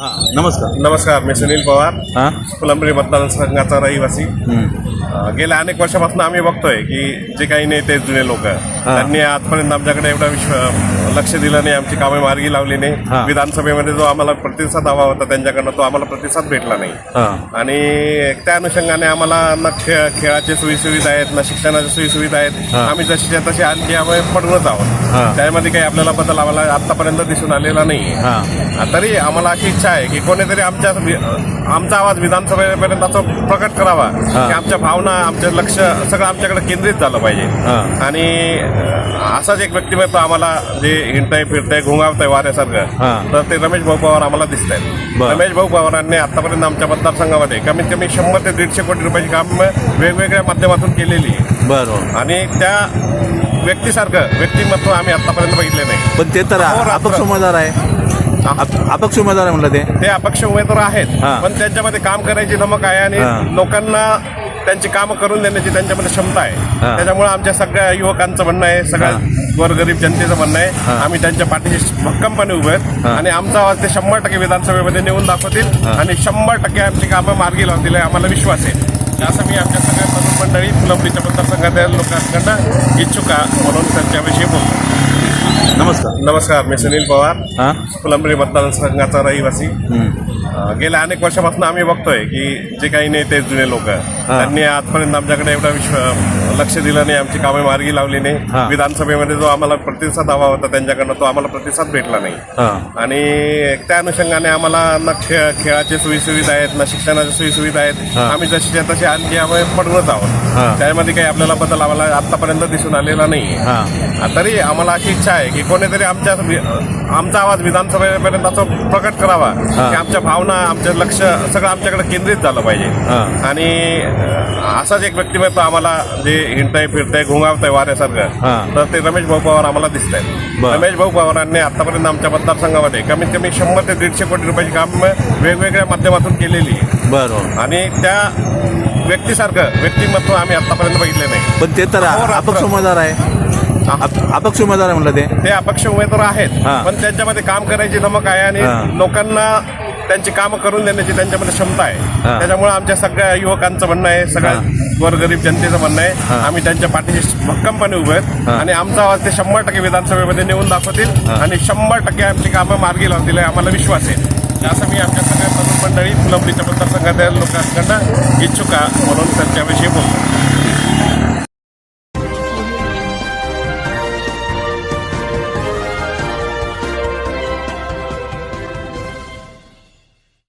हा नमस्कार. नमस्कार मी सुनील पवार. हा? फुलंब्री मतदारसंघाचा रहिवासी. गेल्या अनेक वर्षापासून आम्ही बघतोय की जे काही नेते जुने लोक त्यांनी आजपर्यंत आमच्याकडे एवढं विश्व लक्ष दिलं नाही आमची कामे मार्गी लावली. नाही. विधानसभेमध्ये जो आम्हाला प्रतिसाद हवा होता त्यांच्याकडनं तो आम्हाला प्रतिसाद भेटला नाही. आणि त्या अनुषंगाने आम्हाला ना खेळ खेळाचे सोयीसुविधा आहेत ना शिक्षणाच्या सोयीसुविधा आहेत. आम्ही जशीच्या तशी आणखी आम्ही पडूनच हा. आहोत त्यामध्ये काही आपल्याला बदल आम्हाला आतापर्यंत दिसून आलेला नाही. तरी आम्हाला अशी इच्छा आहे की कोणीतरी आमच्या आमचा आवाज विधानसभेपर्यंत असं प्रकट करावा की आमच्या भावना आमचं लक्ष सगळं आमच्याकडे केंद्रित झालं पाहिजे. आणि असाच एक व्यक्तिमत्व आम्हाला जे हिंडतंय फिरतंय घुंगावतंय हा. वाऱ्यासारखं तर ते रमेश भाऊ पवार आम्हाला दिसत आहेत. रमेश भाऊ पवारांनी आतापर्यंत आमच्या मतदारसंघामध्ये कमीत कमी शंभर ते दीडशे कोटी रुपयाची काम वेगवेगळ्या माध्यमातून केलेली आहे. बरं आणि त्या व्यक्तीसारखं व्यक्तिमत्व आम्ही आतापर्यंत बघितले नाही पण ते तर. अपक्ष उमेदवार आहे अप- अपक्ष उमेदवार म्हणलं ते अपक्ष उमेदवार आहेत. पण त्यांच्यामध्ये काम करायची धमक आहे आणि. लोकांना त्यांची कामं करून देण्याची त्यांच्यामध्ये क्षमता आहे. त्याच्यामुळे आमच्या सगळ्या युवकांचं म्हणणं आहे सगळ्या गोरगरीब जनतेचं म्हणणं आहे आम्ही त्यांच्या पाठीशी भक्कमपणे उभे आहेत. आणि आमचा आवाज ते शंभर टक्के विधानसभेमध्ये नेऊन दाखवतील आणि शंभर टक्के आमची कामं मार्गी लावतील आम्हाला विश्वास आहे. असं मी आमच्या सगळ्या तरुण मंडळी फुलंबरीच्या मतदारसंघातील लोकांकडनं इच्छुक आहे म्हणून त्यांच्याविषयी बोलतो नमस्कार मी सुनील पवार. फुलंबरी मतदारसंघाचा रहिवासी. गेल्या अनेक वर्षापासून आम्ही बघतोय की जे काही नेते जुने लोक त्यांनी आजपर्यंत आमच्याकडे एवढं विश्व लक्ष दिलं नाही आमची कामे मार्गी लावली. नाही. विधानसभेमध्ये जो आम्हाला प्रतिसाद हवा होता त्यांच्याकडनं तो आम्हाला प्रतिसाद भेटला नाही. आणि त्या अनुषंगाने आम्हाला ना खेळ खेळाचे सोयीसुविधा आहेत ना शिक्षणाच्या सोयीसुविधा आहेत. आम्ही जशीच्या तशी आणखी आम्ही पडूनच हा. आहोत त्यामध्ये काही आपल्याला बदल आम्हाला आतापर्यंत दिसून आलेला नाही. तरी आम्हाला अशी इच्छा आहे की कोणीतरी आमच्या आमचा आवाज विधानसभेपर्यंत असं प्रकट करावा. की आमच्या भावना आमचं लक्ष सगळं आमच्याकडे केंद्रित झालं पाहिजे. आणि असाच एक व्यक्तिमत्व आम्हाला जे हिंडतंय फिरतंय घुंगावतंय. वाऱ्यासारखं तर ते रमेश भाऊ पवार आम्हाला दिसत आहेत. रमेश भाऊ पवारांनी आतापर्यंत आमच्या मतदारसंघामध्ये कमीत कमी शंभर ते दीडशे कोटी रुपयाची काम वेगवेगळ्या माध्यमातून केलेली आहे. बरं आणि त्या व्यक्तीसारखं व्यक्तिमत्व आम्ही आतापर्यंत बघितले नाही. पण ते तर उमेदवार आहे. अपक्ष उमेदवार आहे म्हणलं ते. ते अपक्ष उमेदवार आहेत हा. पण त्यांच्यामध्ये काम करायची धमक आहे आणि हा. लोकांना त्यांची कामं करून देण्याची त्यांच्यामध्ये क्षमता आहे. त्याच्यामुळे आमच्या सगळ्या युवकांचं म्हणणं आहे सगळ्या गोरगरीब जनतेचं म्हणणं आहे. आम्ही त्यांच्या पाठीशी भक्कमपणे उभे आहेत आणि आमचा आवाज ते शंभर टक्के विधानसभेमध्ये नेऊन दाखवतील आणि शंभर टक्के आमची कामं मार्गी लावतील आम्हाला विश्वास आहे. असं मी आमच्या सगळ्या तरुण मंडळी फुलंबरीच्या मतदारसंघातील लोकांकडनं इच्छुक आहे म्हणून त्यांच्याविषयी बोलतो.